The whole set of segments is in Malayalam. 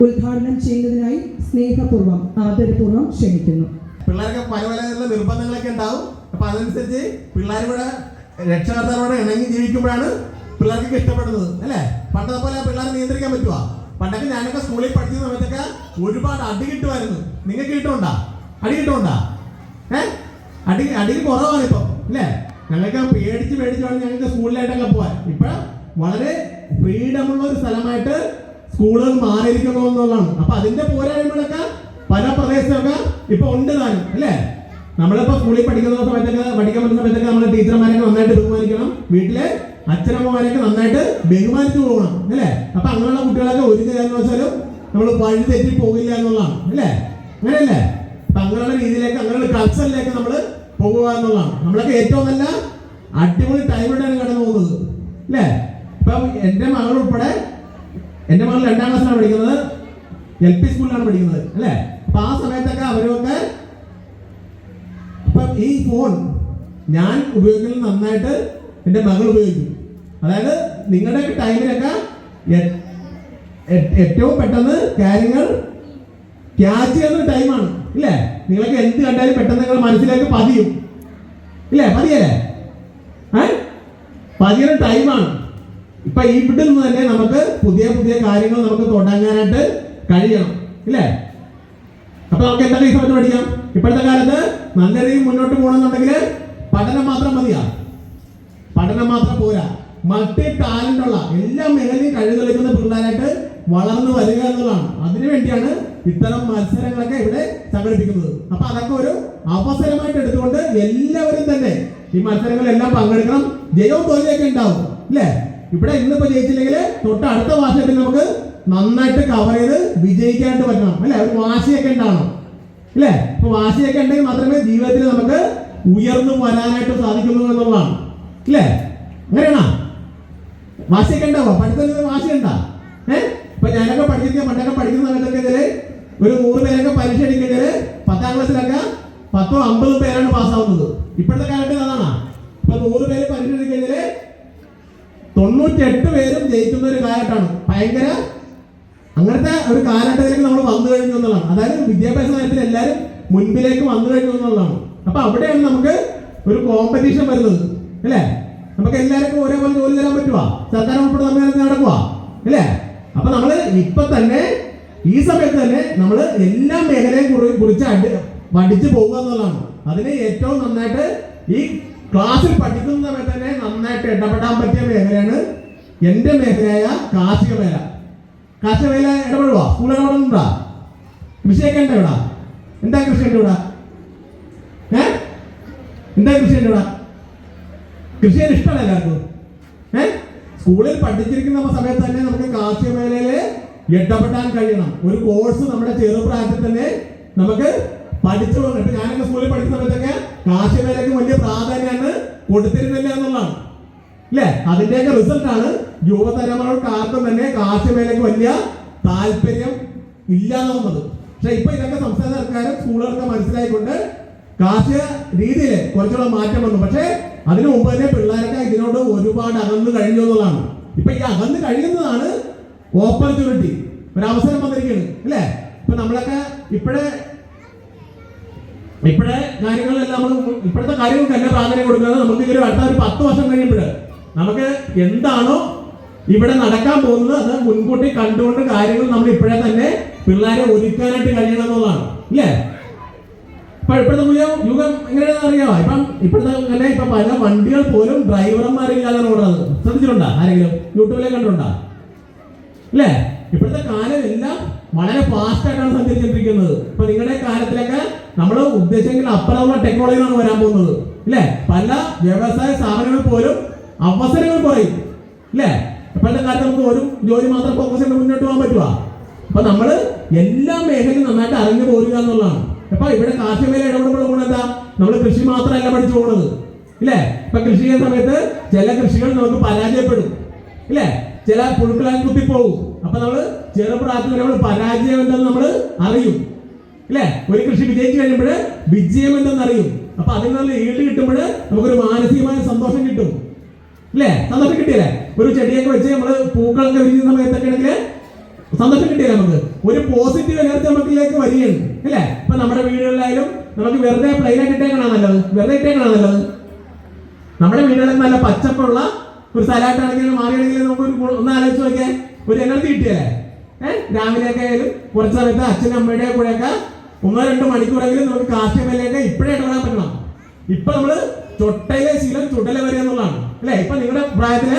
ഉദ്ഘാടനം ചെയ്യുന്നതിനായി സ്നേഹപൂർവം ആദരപൂർവം ക്ഷണിക്കുന്നു. പിള്ളേർക്ക് പല പല നിർബന്ധങ്ങളൊക്കെ ഉണ്ടാവും. അപ്പൊ അതനുസരിച്ച് പിള്ളേർ ഇവിടെ ഇണങ്ങി ജീവിക്കുമ്പോഴാണ് പിള്ളേർക്ക് ഇഷ്ടപ്പെടുന്നത് അല്ലേ? പണ്ടത്തെ പോലെ പിള്ളേരെ നിയന്ത്രിക്കാൻ പറ്റുമോ പണ്ടൊക്കെ ഞാനൊക്കെ സ്കൂളിൽ പഠിച്ച സമയത്തൊക്കെ ഒരുപാട് അടി കിട്ടുമായിരുന്നു. നിങ്ങൾക്ക് കിട്ടുമുണ്ടാ അടി കിട്ടുമുണ്ടാ ഏ? അടി അടി കുറവാണ് ഇപ്പൊ അല്ലേ? ഞങ്ങൾക്ക് പേടിച്ച് പേടിച്ച് ഞങ്ങൾക്ക് സ്കൂളിലായിട്ടൊക്കെ പോവാൻ ഇപ്പൊ വളരെ ഫ്രീഡമുള്ള ഒരു സ്ഥലമായിട്ട് സ്കൂളുകൾ മാറിയിരിക്കണോ എന്നുള്ളതാണ്. അപ്പൊ അതിന്റെ പോരായ്മകളൊക്കെ പല പ്രദേശത്തൊക്കെ ഇപ്പൊ ഉണ്ട് താനും അല്ലേ? നമ്മളിപ്പോ സ്കൂളിൽ പഠിക്കുന്ന സമയത്തൊക്കെ പഠിക്കാൻ പറ്റുന്ന സമയത്തൊക്കെ നമ്മുടെ ടീച്ചർമാരൊക്കെ നന്നായിട്ട് ബഹുമാനിക്കണം. വീട്ടിലെ അച്ഛനമ്മമാരെയൊക്കെ നന്നായിട്ട് ബഹുമാനിച്ചു പോകണം അല്ലേ? അപ്പൊ അങ്ങനെയുള്ള കുട്ടികളൊക്കെ ഒരു കാര്യം വെച്ചാലും നമ്മൾ വഴി തെറ്റി പോകില്ല എന്നുള്ളതാണ് അല്ലേ? അങ്ങനെയല്ലേ? അപ്പൊ അങ്ങനെയുള്ള രീതിയിലേക്ക് അങ്ങനെയുള്ള കൾച്ചറിലേക്ക് നമ്മൾ പോകുക എന്നുള്ളതാണ്. നമ്മളൊക്കെ ഏറ്റവും നല്ല അടിപൊളി ടൈമിലാണ് കടന്നു പോകുന്നത് അല്ലേ? ഇപ്പം എന്റെ മകൾ ഉൾപ്പെടെ എന്റെ മകൾ രണ്ടാം ക്ലാസ്സിലാണ് പഠിക്കുന്നത്. എൽ പി സ്കൂളിലാണ് പഠിക്കുന്നത് അല്ലേ? അപ്പൊ ആ സമയത്തൊക്കെ അവരൊക്കെ അപ്പം ഈ ഫോൺ ഞാൻ ഉപയോഗിക്കുന്നത് നന്നായിട്ട് എന്റെ മകൾ ഉപയോഗിക്കും. അതായത് നിങ്ങളുടെ ടൈമിലൊക്കെ ഏറ്റവും പെട്ടെന്ന് കാര്യങ്ങൾ ക്യാച്ച് ചെയ്യുന്ന ടൈമാണ് ഇല്ലേ? നിങ്ങളൊക്കെ എന്ത് കണ്ടാലും പെട്ടെന്ന് നിങ്ങൾ മനസ്സിലേക്ക് പതിയും. ഇല്ലേ? പതിയല്ലേ? പതിയുന്ന ടൈമാണ് ഇപ്പൊ ഇവിടെ നിന്ന് തന്നെ നമുക്ക് പുതിയ പുതിയ കാര്യങ്ങൾ നമുക്ക് തുടങ്ങാനായിട്ട് കഴിയണം ഇല്ലേ? അപ്പൊ നമുക്ക് എന്തൊക്കെ ഈ സമയത്ത് പഠിക്കാം? ഇപ്പോഴത്തെ കാലത്ത് നല്ല രീതിയിൽ മുന്നോട്ട് പോകണമെന്നുണ്ടെങ്കിൽ പഠനം മാത്രം മതിയാ. പഠനം മാത്രം പോരാ. മറ്റ് ടാലന്റുള്ള എല്ലാ മേഖലയും കഴിവ് തെളിക്കുന്ന പിള്ളേരായിട്ട് വളർന്നു വരിക എന്നുള്ളതാണ്. അതിനു വേണ്ടിയാണ് ഇത്തരം മത്സരങ്ങളൊക്കെ ഇവിടെ സംഘടിപ്പിക്കുന്നത്. അപ്പൊ അതൊക്കെ ഒരു അവസരമായിട്ട് എടുത്തുകൊണ്ട് എല്ലാവരും തന്നെ ഈ മത്സരങ്ങളെല്ലാം പങ്കെടുക്കണം. ജയവും തോൽവിയൊക്കെ ഉണ്ടാവും അല്ലേ ഇവിടെ ഇന്നിപ്പോ ജയിച്ചില്ലെങ്കിൽ തൊട്ട് അടുത്ത വർഷത്തിൽ നമുക്ക് നന്നായിട്ട് കവർ ചെയ്ത് വിജയിക്കാനായിട്ട് പറ്റണം. അല്ലെ? ഒരു വാശിയൊക്കെ ഉണ്ടാവണം. അല്ലേ? അപ്പൊ വാശിയൊക്കെ ഉണ്ടെങ്കിൽ മാത്രമേ ജീവിതത്തിൽ നമുക്ക് ഉയർന്നു വരാനായിട്ട് സാധിക്കുന്നു എന്നുള്ളതാണ്. അല്ലേ? അങ്ങനെയാണോ? വാശിയൊക്കെ ഉണ്ടാവോ? പഠിത്തത്തിൽ വാശി ഉണ്ടാ? ഇപ്പൊ ഞാനൊക്കെ പഠിക്കുന്ന പണ്ടൊക്കെ പഠിക്കുന്ന സമയത്തൊക്കെ ഇതിൽ ഒരു നൂറ് പേരൊക്കെ പരീക്ഷ എടുക്കുന്നതിൽ പത്താം ക്ലാസ്സിലൊക്കെ പത്തോ അമ്പതോ പേരാണ് പാസ്സാവുന്നത് ഇപ്പോഴത്തെ കാലത്ത് അതാണ്? ഇപ്പൊ നൂറ് പേര് തൊണ്ണൂറ്റെട്ട് പേരും ജയിക്കുന്ന ഒരു കാലഘട്ടമാണ്. ഭയങ്കര അങ്ങനത്തെ ഒരു കാലഘട്ടത്തിലേക്ക് നമ്മൾ വന്നു കഴിഞ്ഞു എന്നുള്ളതാണ്. അതായത് വിദ്യാഭ്യാസ കാര്യത്തിൽ എല്ലാവരും മുൻപിലേക്ക് വന്നു കഴിഞ്ഞു എന്നുള്ളതാണ്. അപ്പൊ അവിടെയാണ് നമുക്ക് ഒരു കോമ്പറ്റീഷൻ വരുന്നത്. അല്ലേ? നമുക്ക് എല്ലാവർക്കും ഒരേപോലെ ജോലി തരാൻ പറ്റുവാ? സർക്കാർ ഉൾപ്പെടെ നമ്മൾ നടക്കുക അല്ലേ? അപ്പൊ നമ്മൾ ഇപ്പൊ തന്നെ ഈ സമയത്ത് തന്നെ നമ്മൾ എല്ലാ മേഖലയും കുറിച്ച് അടി പഠിച്ചു പോകുക എന്നുള്ളതാണ്. അതിന് ഏറ്റവും നന്നായിട്ട് ഈ ക്ലാസ്സിൽ പഠിക്കുന്ന സമയത്ത് തന്നെ നന്നായിട്ട് ഇടപെടാൻ പറ്റിയ മേഖലയാണ് എന്റെ മേഖലയായ കാർഷിക മേഖല കാർഷിക മേഖല ഇടപെടുവാ? സ്കൂൾ ഇടപെടുന്നുണ്ടാ? കൃഷിയൊക്കെ ഉണ്ട് ഇവിടെ. എന്താ കൃഷി ഉണ്ട് ഇവിടെ? ഏ? എന്താ കൃഷി ഉണ്ട് ഇവിടെ? കൃഷി ഇഷ്ടമല്ല എല്ലാവർക്കും. ഏ? സ്കൂളിൽ പഠിച്ചിരിക്കുന്ന സമയത്ത് തന്നെ നമുക്ക് കാർഷിക മേഖലയിൽ ഇടപെടാൻ കഴിയണം. ഒരു കോഴ്സ് നമ്മുടെ ചെറുപ്രായത്തിൽ തന്നെ നമുക്ക് പഠിച്ചു വന്നിട്ട് ഞാനൊക്കെ സ്കൂളിൽ പഠിക്കുന്ന സമയത്തൊക്കെ കാർഷിക മേഖലയ്ക്ക് വലിയ പ്രാധാന്യമാണ് കൊടുത്തിരുന്നില്ല എന്നുള്ളതാണ്. അല്ലേ അതിന്റെയൊക്കെ റിസൾട്ട് ആണ് യുവതലമുറകൾക്ക് ആർക്കും തന്നെ കാർഷിക മേഖലയ്ക്ക് വലിയ താല്പര്യം ഇല്ലാതാവുന്നത്. പക്ഷെ ഇപ്പൊ ഇതൊക്കെ സംസ്ഥാന സർക്കാരും സ്കൂളുകളൊക്കെ മനസ്സിലായിക്കൊണ്ട് കാർഷിക രീതിയിൽ കുറച്ചുകൂടെ മാറ്റം വന്നു. പക്ഷേ അതിനു മുമ്പ് തന്നെ പിള്ളേരൊക്കെ ഇതിനോട് ഒരുപാട് അകന്നു കഴിഞ്ഞു എന്നുള്ളതാണ്. ഇപ്പൊ ഈ അകന്നു കഴിയുന്നതാണ് ഓപ്പർച്യൂണിറ്റി ഒരു അവസരം വന്നിരിക്കുകയാണ് അല്ലേ? ഇപ്പൊ നമ്മളൊക്കെ ഇപ്പോഴേ ഇപ്പോഴേ കാര്യങ്ങളെല്ലാം നമ്മൾ ഇപ്പോഴത്തെ കാര്യങ്ങൾക്ക് തന്നെ പ്രാധാന്യം കൊടുക്കുന്നത് നമുക്ക് ഇതൊരു അടുത്ത ഒരു പത്ത് വർഷം കഴിയുമ്പോൾ നമുക്ക് എന്താണോ ഇവിടെ നടക്കാൻ പോകുന്നത് അത് മുൻകൂട്ടി കണ്ടുകൊണ്ട് കാര്യങ്ങൾ നമ്മൾ ഇപ്പോഴേ തന്നെ പിള്ളേരെ ഒരുക്കാനായിട്ട് കഴിയണം എന്നുള്ളതാണ് ഇല്ലേ? ഇപ്പൊ ഇപ്പോഴത്തെ യുഗം എങ്ങനെയാണെന്ന് അറിയാമോ ഇപ്പം ഇപ്പോഴത്തെ അങ്ങനെ ഇപ്പൊ പല വണ്ടികൾ പോലും ഡ്രൈവർമാരില്ലാതെ ഓടുന്നത് ശ്രദ്ധിച്ചിട്ടുണ്ടോ ആരെങ്കിലും? യൂട്യൂബിലെ കണ്ടിട്ടുണ്ടോ? അല്ലേ ഇപ്പോഴത്തെ കാലം എല്ലാം വളരെ ഫാസ്റ്റ് ആയിട്ടാണ് സഞ്ചരിച്ചിരിക്കുന്നത് ഇപ്പൊ നിങ്ങളുടെ കാലത്തിലൊക്കെ നമ്മൾ ഉദ്ദേശിക്കുന്ന അപ്പുറമുള്ള ടെക്നോളജികളാണ് വരാൻ പോകുന്നത്. അല്ലേ പല വ്യവസായ സ്ഥാപനങ്ങൾ പോലും അവസരങ്ങൾ കുറയും. അല്ലേ ഇപ്പോഴത്തെ കാലത്ത് നമുക്ക് ഒരു ജോലി മാത്രം ഫോക്കസ് ചെയ്ത് മുന്നോട്ട് പോകാൻ പറ്റുക അപ്പൊ നമ്മൾ എല്ലാ മേഖലയും നന്നായിട്ട് അറിഞ്ഞു പോരുക എന്നുള്ളതാണ്. അപ്പൊ ഇവിടെ കാർഷിക മേഖല ഇടപെടുമ്പോൾ എന്താ? നമ്മൾ കൃഷി മാത്രമല്ല പഠിച്ചു പോകുന്നത് ഇല്ലേ ഇപ്പൊ കൃഷി ചെയ്യുന്ന സമയത്ത് ചില കൃഷികൾ നമുക്ക് പരാജയപ്പെടും. ഇല്ലേ ചില പുഴുക്കളായി കുത്തിപ്പോകും. അപ്പൊ നമ്മൾ ചെറുപ്രായത്തിൽ നമ്മൾ പരാജയം എന്തെന്ന് നമ്മൾ അറിയും. ഇല്ലേ ഒരു കൃഷി വിജയിച്ചു കഴിയുമ്പോൾ വിജയം എന്തെന്ന് അറിയും. അപ്പൊ അതിൽ നിന്ന് ഈട് കിട്ടുമ്പോൾ നമുക്കൊരു മാനസികമായ സന്തോഷം കിട്ടും. ഇല്ലേ സന്തോഷം കിട്ടിയല്ലേ? ഒരു ചെടിയൊക്കെ വെച്ച് നമ്മൾ പൂക്കളൊക്കെ വിരിയുന്ന സമയത്തൊക്കെ ആണെങ്കിൽ സന്തോഷം കിട്ടിയല്ലേ നമുക്ക്? ഒരു പോസിറ്റീവ് എനർജി നമുക്കിലേക്ക് വരികയാണ് അല്ലേ? ഇപ്പൊ നമ്മുടെ വീടുകളിലായാലും നമുക്ക് വെറുതെ പ്ലെയിൻ ആയിട്ട് ഇട്ടേക്കണോ നല്ലത്. വെറുതെ ഇട്ടേക്കണോ നല്ലത്. നമ്മുടെ വീടുകളിൽ നല്ല പച്ചപ്പുള്ള ഒരു സ്ഥലമായിട്ടാണെങ്കിൽ മാറിയാണെങ്കിൽ നമുക്ക് ഒരു ഒന്ന് ആലോചിച്ച് നോക്കിയാൽ ഒരു എനർജി കിട്ടിയല്ലേ? ഏഹ് രാവിലെയൊക്കെ ആയാലും കുറച്ച് സമയത്ത് അച്ഛനും അമ്മയുടെ കൂടെയൊക്കെ ഒന്നോ രണ്ടോ മണിക്കൂറെങ്കിലും നമുക്ക് കാർഷിക മേഖലയൊക്കെ ഇപ്പോഴേ ഇടപെടാൻ പറ്റണം. ഇപ്പൊ നമ്മൾ ചൊട്ടയിലെ ശീലം ചുടല വരിക എന്നുള്ളതാണ്. അല്ലെ? ഇപ്പൊ നിങ്ങളുടെ പ്രായത്തിൽ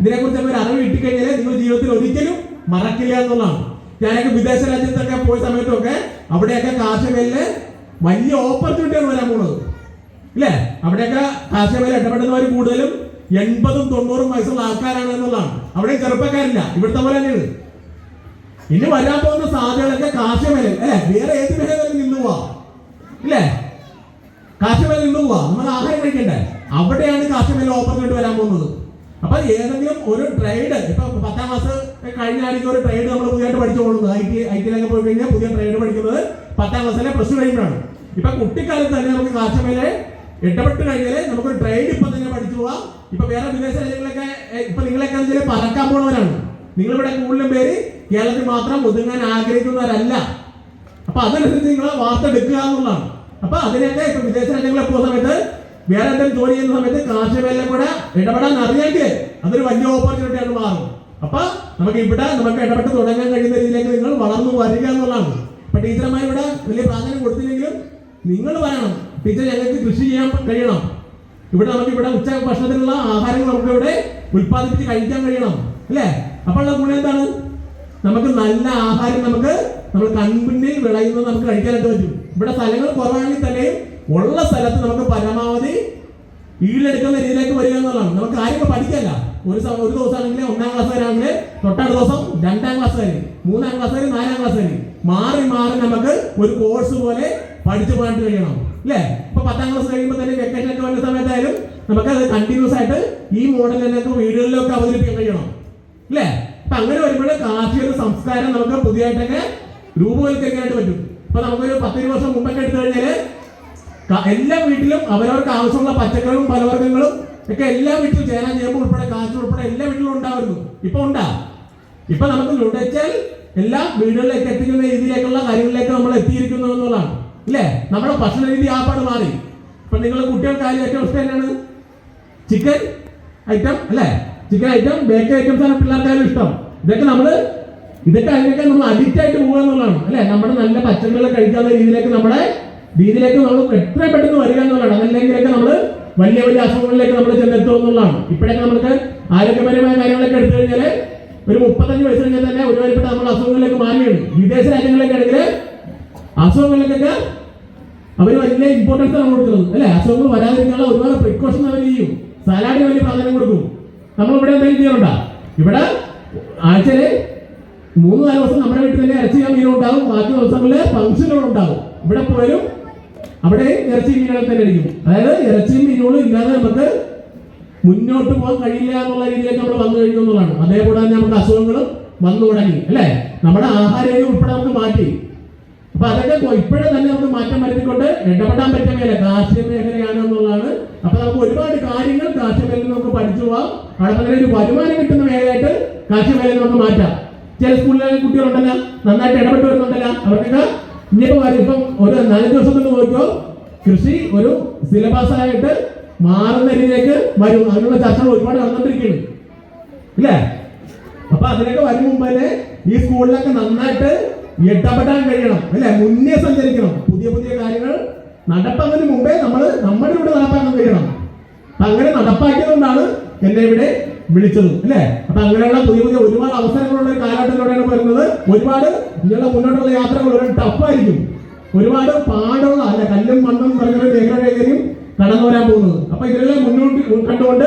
ഇതിനെക്കുറിച്ച് ഒരു അറിവ് കിട്ടിക്കഴിഞ്ഞാൽ നിങ്ങൾ ജീവിതത്തിൽ ഒരിക്കലും മറക്കില്ല എന്നുള്ളതാണ്. ഞാനൊക്കെ വിദേശ രാജ്യത്തൊക്കെ പോയ സമയത്തൊക്കെ അവിടെയൊക്കെ കാർഷികയിൽ വലിയ ഓപ്പർച്യൂണിറ്റിയാണ് വരാൻ പോകുന്നത് ഇല്ലേ അവിടെയൊക്കെ കാർഷികയിൽ ഇടപെടുന്നവർ കൂടുതലും എൺപതും തൊണ്ണൂറും വയസ്സുള്ള ആൾക്കാരാണ് എന്നുള്ളതാണ്. അവിടെ ചെറുപ്പക്കാരില്ല. ഇവിടുത്തെ പോലെ തന്നെയാണ്. ഇനി വരാൻ പോകുന്ന സാധ്യതകളൊക്കെ കാർഷിക മേഖല അല്ലെ? വേറെ ഏത് മേഖലയിൽ നിന്ന് പോവാ. ഇല്ലേ കാർഷിക മേഖല നിന്ന് പോവാ. നമ്മൾ ആഹാരം കഴിക്കണ്ടേ? അവിടെയാണ് കാർഷിക മേഖല ഓപ്പർച്യൂണിറ്റി വരാൻ പോകുന്നത്. അപ്പൊ ഏതെങ്കിലും ഒരു ട്രേഡ് ഇപ്പൊ പത്താം ക്ലാസ് കഴിഞ്ഞ ഒരു ട്രേഡ് നമ്മൾ പുതിയതായിട്ട് പഠിച്ചുകൊള്ളുന്നത് ഐ ടി ഐ ടിയിലൊക്കെ പോയി കഴിഞ്ഞാൽ പുതിയ ട്രേഡ് പഠിക്കുന്നത് പത്താം ക്ലാസ്സിലെ പ്ലസ് ടു കഴിയുമ്പോഴാണ്. ഇപ്പൊ കുട്ടിക്കാലത്ത് തന്നെ നമുക്ക് മേഖല ഇടപെട്ട് കഴിഞ്ഞാൽ നമുക്ക് ട്രേഡ് ഇപ്പൊ തന്നെ പഠിച്ചു പോവാം. ഇപ്പൊ വേറെ വിദേശ രാജ്യങ്ങളൊക്കെ ഇപ്പൊ നിങ്ങളൊക്കെ വെച്ചാൽ പറക്കാൻ പോണവരാണ്. നിങ്ങളിവിടെ കൂടുതലും പേര് കേരളത്തിൽ മാത്രം ഒതുങ്ങാൻ ആഗ്രഹിക്കുന്നവരല്ല. അപ്പൊ അതനുസരിച്ച് നിങ്ങൾ വാർത്തെടുക്കുക എന്നുള്ളതാണ്. അപ്പൊ അതിനൊക്കെ ഇപ്പൊ വിദേശ രാജ്യങ്ങളെ പോകുന്ന സമയത്ത് വേറെ എന്തെങ്കിലും ജോലി ചെയ്യുന്ന സമയത്ത് കാർഷികമേഖല കൂടെ ഇടപെടാൻ അറിയാമെങ്കിൽ അതൊരു വലിയ ഓപ്പർച്യൂണിറ്റി ആണ് മാറും. അപ്പൊ നമുക്ക് ഇവിടെ നമുക്ക് ഇടപെട്ട് തുടങ്ങാൻ കഴിയുന്ന രീതിയിലേക്ക് നിങ്ങൾ വളർന്നു വരിക എന്നുള്ളതാണ്. അപ്പൊ ടീച്ചർമാർ ഇവിടെ വലിയ പ്രാധാന്യം കൊടുത്തില്ലെങ്കിലും നിങ്ങൾ പറയണം ടീച്ചർ ഞങ്ങൾക്ക് കൃഷി ചെയ്യാൻ കഴിയണം. ഇവിടെ നമുക്ക് ഇവിടെ ഉച്ച ഭക്ഷണത്തിനുള്ള ആഹാരങ്ങൾ നമുക്ക് ഇവിടെ ഉൽപ്പാദിപ്പിച്ച് കഴിക്കാൻ കഴിയണം. അല്ലേ? അപ്പൊ ഉള്ള ഗുണം എന്താണ്? നമുക്ക് നല്ല ആഹാരം നമുക്ക് നമ്മൾ കൺമുന്നിൽ വിളയുന്നത് നമുക്ക് കഴിക്കാനായിട്ട് പറ്റും? ഇവിടെ സ്ഥലങ്ങൾ കുറവാണെങ്കിൽ തന്നെയും ഉള്ള സ്ഥലത്ത് നമുക്ക് പരമാവധി ഈടെടുക്കുന്ന രീതിയിലേക്ക് വരിക എന്നുള്ളതാണ്. നമുക്ക് ആരെയൊക്കെ പഠിക്കല്ല ഒരു ഒരു ദിവസം ആണെങ്കിൽ ഒന്നാം ക്ലാസ് വരാണെങ്കിൽ തൊട്ടടുത്ത ദിവസം രണ്ടാം ക്ലാസ് വരെ മൂന്നാം ക്ലാസ് വരെ നാലാം ക്ലാസ് വരെ. മാറി മാറി നമുക്ക് ഒരു കോഴ്സ് പോലെ പഠിച്ചു പോകാൻ കഴിയണം. അല്ലേ? ഇപ്പൊ പത്താം ക്ലാസ് കഴിയുമ്പോൾ തന്നെ വെക്കേഷൻ ഒക്കെ വരുന്ന സമയത്തായാലും നമുക്ക് അത് കണ്ടിന്യൂസ് ആയിട്ട് ഈ മോഡൽ തന്നെ വീടുകളിലൊക്കെ അവതരിപ്പിക്കാൻ കഴിയണം. അല്ലേ? അപ്പൊ അങ്ങനെ വരുമ്പോൾ കാർഷിക സംസ്കാരം നമുക്ക് പുതിയതായിട്ടൊക്കെ രൂപവൽക്കരിക്കാനായിട്ട് പറ്റും. ഇപ്പൊ നമുക്കൊരു പത്തിരു വർഷം മുമ്പൊക്കെ എടുത്തു കഴിഞ്ഞാൽ എല്ലാ വീട്ടിലും അവരവർക്ക് ആവശ്യമുള്ള പച്ചക്കറികളും പലവർഗങ്ങളും ഒക്കെ എല്ലാ വീട്ടിലും ചേരാൻ ചെയ്യുമ്പോൾ ഉൾപ്പെടെ കാശ് ഉൾപ്പെടെ എല്ലാ വീട്ടിലും ഉണ്ടാവുന്നു ഇപ്പൊ ഉണ്ടാ. ഇപ്പൊ നമുക്ക് ലുടച്ചാൽ എല്ലാ വീടുകളിലേക്ക് എത്തിക്കുന്ന രീതിയിലേക്കുള്ള കാര്യങ്ങളിലേക്ക് നമ്മൾ എത്തിയിരിക്കുന്നു എന്നുള്ളതാണ്. ഇല്ലേ? നമ്മുടെ ഭക്ഷണ രീതി ആപ്പാട് മാറി. ഇപ്പൊ നിങ്ങൾ ഏറ്റവും ഇഷ്ടം തന്നെയാണ് ചിക്കൻ ഐറ്റം അല്ലേ? ചിക്കൻ ഐറ്റം ബേക്കറി ഐറ്റംസ് ആണ് പിള്ളേർക്കായാലും ഇഷ്ടം. ഇതൊക്കെ നമ്മൾ ഇതൊക്കെ അതിനൊക്കെ നമ്മൾ അഡിക്റ്റ് ആയിട്ട് പോകുക എന്നുള്ളതാണ്. അല്ലേ? നമ്മുടെ നല്ല പച്ചക്കറികൾ കഴിക്കാവുന്ന രീതിയിലേക്ക് നമ്മുടെ രീതിയിലേക്ക് നമ്മൾ എത്രയും പെട്ടെന്ന് വരിക എന്നുള്ളതാണ്. അതല്ലെങ്കിലൊക്കെ നമ്മൾ വലിയ വലിയ അസുഖങ്ങളിലേക്ക് നമ്മൾ ചെന്നെത്തും എന്നുള്ളതാണ്. ഇപ്പോഴൊക്കെ നമുക്ക് ആരോഗ്യപരമായ കാര്യങ്ങളൊക്കെ എടുത്തു കഴിഞ്ഞാൽ ഒരു മുപ്പത്തഞ്ച് വയസ്സ് കഴിഞ്ഞാൽ തന്നെ ഒരുപാട് നമ്മൾ അസുഖങ്ങളിലേക്ക് മാറിയാണ് വിദേശ രാജ്യങ്ങളിലൊക്കെ ആണെങ്കിൽ അസുഖങ്ങളിലേക്കൊക്കെ അവർ വലിയ ഇമ്പോർട്ടൻസ് ആണ് കൊടുക്കുന്നത്. അല്ലെ? അസുഖങ്ങൾ വരാതിരിക്കാനുള്ള ഒരുപാട് പ്രിക്കോഷൻ അവർ ചെയ്യും. സാലാഡിന് വലിയ പ്രാധാന്യം കൊടുക്കും. നമ്മൾ ഇവിടെ എന്തെങ്കിലും ചെയ്യാറുണ്ടോ ഇവിടെ ആഴ്ചയിൽ മൂന്ന് നാല് ദിവസം നമ്മുടെ വീട്ടിൽ തന്നെ ഇറച്ചി മീനും ബാക്കി ദിവസങ്ങളിൽ ഫംഗ്ഷനുകൾ ഉണ്ടാവും. ഇവിടെ പോയാലും അവിടെ ഇറച്ചി മീനുകൾ തന്നെ അടിക്കും അതായത് ഇറച്ചിയും മീനുകളും ഇല്ലാതെ നമുക്ക് മുന്നോട്ട് പോകാൻ കഴിയില്ല എന്നുള്ള രീതിയിലേക്ക് നമ്മൾ വന്നു കഴിഞ്ഞു എന്നുള്ളതാണ്. അതേപോലെ തന്നെ നമുക്ക് അസുഖങ്ങളും വന്നു തുടങ്ങി അല്ലേ? നമ്മുടെ ആഹാര ഉൾപ്പെടെ നമുക്ക് മാറ്റി. അപ്പൊ അതൊക്കെ ഇപ്പോഴേ തന്നെ നമുക്ക് മാറ്റം വരുത്തിക്കൊണ്ട് ഇടപെടാൻ പറ്റിയ മേഖല കാർഷിക മേഖലയാണ് എന്നുള്ളതാണ്. അപ്പൊ നമുക്ക് ഒരുപാട് കാര്യങ്ങൾ കാർഷിക മേഖലയിൽ നമുക്ക് പഠിച്ചു പോവാം. അവിടെ തന്നെ ഒരു വരുമാനം കിട്ടുന്ന മേഖലയായിട്ട് കാർഷിക മേഖല നമുക്ക് മാറ്റാം. ചില സ്കൂളിലെ കുട്ടികളുണ്ടല്ലോ നന്നായിട്ട് ഇടപെട്ട് വരുന്നുണ്ടല്ലോ. അവർക്കൊക്കെ വരും ഇപ്പം ഒരു നാല് ദിവസം കൊണ്ട് നോക്കിയോ കൃഷി ഒരു സിലബസ് ആയിട്ട് മാറുന്ന രീതിയിലേക്ക് വരും. അതിനുള്ള ചർച്ചകൾ ഒരുപാട് നടന്നുകൊണ്ടിരിക്കുന്നു ഇല്ലേ? അപ്പൊ അതിനൊക്കെ വരും മുമ്പേ തന്നെ ഈ സ്കൂളിലൊക്കെ നന്നായിട്ട് ഇടപെടാൻ കഴിയണം. അല്ലെ? മുന്നേ സഞ്ചരിക്കണം. പുതിയ പുതിയ കാര്യങ്ങൾ നടപ്പാക്കുന്നതിന് മുമ്പേ നമ്മൾ നമ്മുടെ ഇവിടെ നടപ്പാക്കാൻ കഴിയണം. അങ്ങനെ നടപ്പാക്കിയതുകൊണ്ടാണ് എന്നെ ഇവിടെ വിളിച്ചത് അല്ലേ? അപ്പൊ അങ്ങനെയുള്ള പുതിയ പുതിയ ഒരുപാട് അവസരങ്ങളുള്ള ഒരു കാലഘട്ടത്തിലൂടെയാണ് വരുന്നത്? ഒരുപാട് ഇങ്ങനെയുള്ള മുന്നോട്ടുള്ള യാത്രകൾ ഒരു ടഫായിരിക്കും ഒരുപാട് പാടുള്ള അല്ല കല്ലും മണ്ണും പറഞ്ഞ മേഖലയിലേക്കും കടന്നു വരാൻ പോകുന്നത്. അപ്പൊ ഇതിനെല്ലാം മുന്നോട്ട് കണ്ടുകൊണ്ട്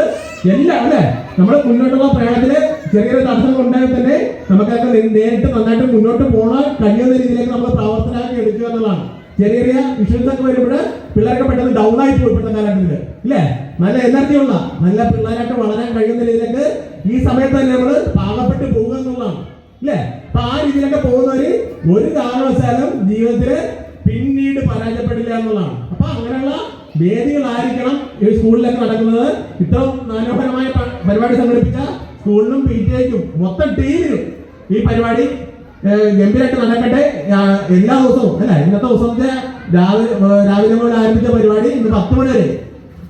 എല്ലാം അല്ലെ നമ്മുടെ മുന്നോട്ടുള്ള പ്രയാണത്തിൽ ചെറിയൊരു തടസ്സങ്ങൾ ഉണ്ടായാൽ തന്നെ നമുക്കൊക്കെ നേരിട്ട് നന്നായിട്ട് മുന്നോട്ട് പോകാൻ കഴിയുന്ന രീതിയിലേക്ക് നമ്മൾ പ്രവർത്തനമാക്കി എടുക്കുക എന്നുള്ളതാണ്. ചെറിയ ചെറിയ ഇഷ്യൂസ് ഒക്കെ വരുമ്പോൾ പിള്ളേർക്ക് പെട്ടെന്ന് ഡൗൺ ആയി പോയി ഇപ്പോഴത്തെ കാലഘട്ടത്തിൽ. ഇല്ലേ? നല്ല എനർജി ഉള്ള നല്ല പിള്ളേരായിട്ട് വളരാൻ കഴിയുന്ന രീതിയിലേക്ക് ഈ സമയത്ത് തന്നെ നമ്മൾ പാകപ്പെട്ട് പോകുക എന്നുള്ളതാണ്. ഇല്ലേ? അപ്പൊ ആ രീതിയിലൊക്കെ പോകുന്നവര് ഒരു കാരണവശാലും ജീവിതത്തിൽ പിന്നീട് പരാജയപ്പെടില്ല എന്നുള്ളതാണ്. അപ്പൊ അങ്ങനെയുള്ള വേദികളായിരിക്കണം ഈ സ്കൂളിലൊക്കെ നടക്കുന്നത്. ഇത്ര മനോഹരമായ പരിപാടി സംഘടിപ്പിച്ച സ്കൂളിനും പി ടി ഐക്കും മൊത്തം ടീമിനും ഈ പരിപാടി ഗംഭീരമായിട്ട് നടക്കട്ടെ എല്ലാ ദിവസവും അല്ല? ഇന്നത്തെ ദിവസത്തെ രാവിലെ രാവിലെ മുതൽ ആരംഭിച്ച പരിപാടി ഇന്ന് പത്ത് മണി വരെ.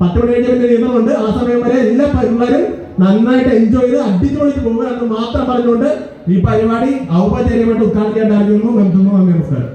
പത്ത് മണി കഴിഞ്ഞ പിന്നെ നിയമമുണ്ട്. ആ സമയം വരെ എല്ലാ പരിപാടികളും നന്നായിട്ട് എൻജോയ് ചെയ്ത് അടിച്ചു പോകുക എന്ന് മാത്രം പറഞ്ഞുകൊണ്ട് ഈ പരിപാടി ഔപചാരികമായിട്ട് ഉദ്ഘാടനം ചെയ്യാൻ നമുക്ക് നമസ്കാരം.